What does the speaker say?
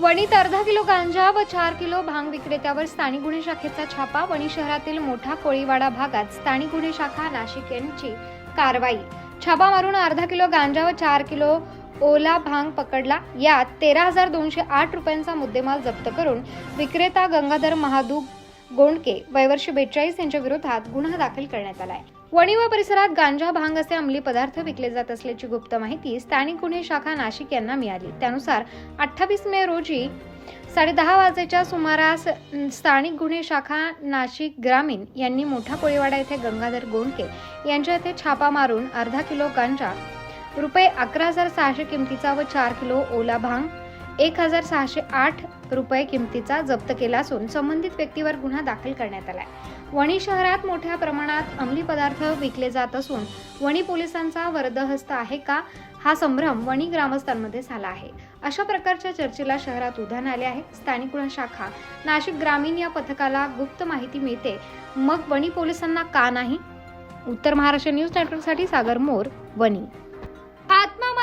वणीत अर्धा किलो गांजा व चार किलो भांग विक्रेत्यावर स्थानिक गुन्हे शाखेचा छापा. वणी शहरातील मोठा कोळीवाडा भागात स्थानिक गुन्हे शाखा नाशिक यांची कारवाई. छापा मारून अर्धा किलो गांजा व चार किलो ओला भांग पकडला. यात तेरा हजार दोनशे आठ रुपयांचा मुद्देमाल जप्त करून विक्रेता गंगाधर महादू गोंडके वयवर्ष बेचाळीस यांच्या विरोधात गुन्हा दाखल करण्यात आला आहे. व परिसरात गांजा भांग असे अंमली पदार्थ विकले जात असल्याची गुप्त माहिती स्थानिक गुन्हे शाखा नाशिक यांना मिळाली. त्यानुसार अठ्ठावीस मे रोजी साडेदहा वाजेच्या सुमारास स्थानिक गुन्हे शाखा नाशिक ग्रामीण यांनी मोठा कोळीवाडा येथे गंगाधर गोंडके यांच्या येथे छापा मारून अर्धा किलो गांजा रुपये अकरा हजार सहाशे किमतीचा व चार किलो ओला भांग एक हजार सहाशे आठ रुपये किमतीचा जप्त केला असून संबंधित व्यक्तीवर गुन्हा दाखल करण्यात आलाय. वणी शहरात मोठ्या प्रमाणात अंमली पदार्थ विकले जात असून वणी पोलिसांचा वरदहस्त आहे का? हा संभ्रम वणी ग्रामस्थांमध्ये झाला आहे. अशा प्रकारच्या चर्चेला शहरात उधाण आले आहे. स्थानिक गुन्हा शाखा नाशिक ग्रामीण या पथकाला गुप्त माहिती मिळते. मग वणी पोलिसांना का नाही? उत्तर महाराष्ट्र न्यूज नेटवर्कसाठी सागर मोर वणी.